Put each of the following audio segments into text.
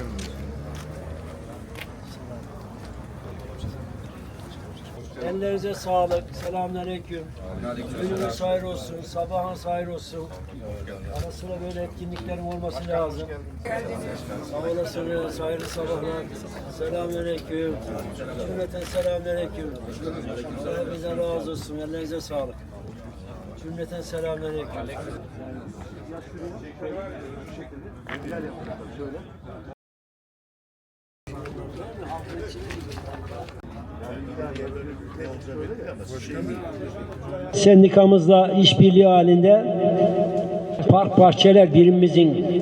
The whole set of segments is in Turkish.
Bakıyorum. Ellerinize sağlık. Selamünaleyküm. Gününüz hayır olsun. Sabahınız hayır olsun. Ara sıra böyle etkinliklerim olması lazım. Sağ olasınız. Hayırlı sabahlar. Selamünaleyküm. Cümleten selamünaleyküm. Allah hepinizden razı olsun. Ellerinize sağlık. Cümleten selamünaleyküm. Şöyle. Sendikamızla işbirliği halinde park bahçeler birimimizin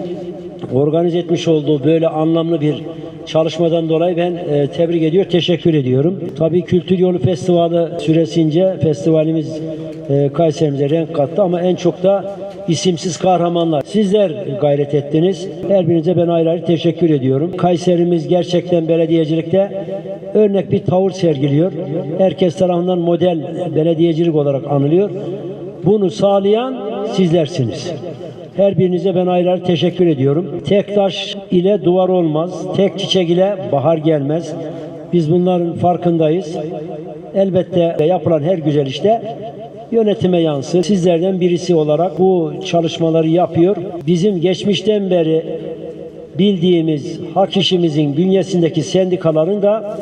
organize etmiş olduğu böyle anlamlı bir çalışmadan dolayı ben e, tebrik ediyor, teşekkür ediyorum. Tabii Kültür Yolu Festivali süresince festivalimiz e, Kayserimize renk kattı ama en çok da isimsiz kahramanlar. Sizler gayret ettiniz. Her birinize ben ayrı ayrı teşekkür ediyorum. Kayserimiz gerçekten belediyecilikte örnek bir tavır sergiliyor. Herkes tarafından model belediyecilik olarak anılıyor. Bunu sağlayan sizlersiniz. Her birinize ben ayrı teşekkür ediyorum. Tek taş ile duvar olmaz. Tek çiçek ile bahar gelmez. Biz bunların farkındayız. Elbette yapılan her güzel işte yönetime yansır. Sizlerden birisi olarak bu çalışmaları yapıyor. Bizim geçmişten beri bildiğimiz hak işimizin bünyesindeki sendikaların da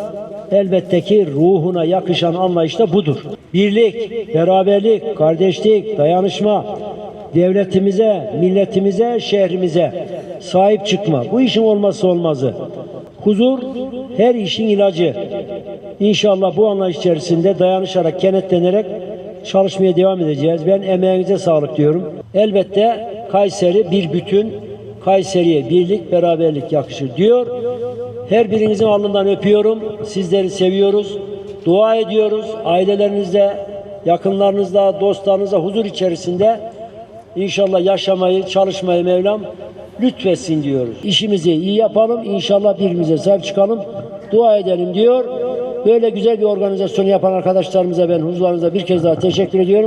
elbette ki ruhuna yakışan anlayış da budur. Birlik, beraberlik, kardeşlik, dayanışma, devletimize, milletimize, şehrimize sahip çıkma. Bu işin olmazsa olmazı. Huzur her işin ilacı. İnşallah bu anlayış içerisinde dayanışarak, kenetlenerek çalışmaya devam edeceğiz. Ben emeğinize sağlık diyorum. Elbette Kayseri bir bütün, Kayseri'ye birlik, beraberlik yakışır diyor. Her birinizin alnından öpüyorum. Sizleri seviyoruz. Dua ediyoruz. Ailelerinizle, yakınlarınızla, dostlarınızla huzur içerisinde İnşallah yaşamayı, çalışmayı Mevlam lütfetsin diyoruz. İşimizi iyi yapalım, inşallah birbirimize sahip çıkalım, dua edelim diyor. Böyle güzel bir organizasyon yapan arkadaşlarımıza ben huzurlarınıza bir kez daha teşekkür ediyorum.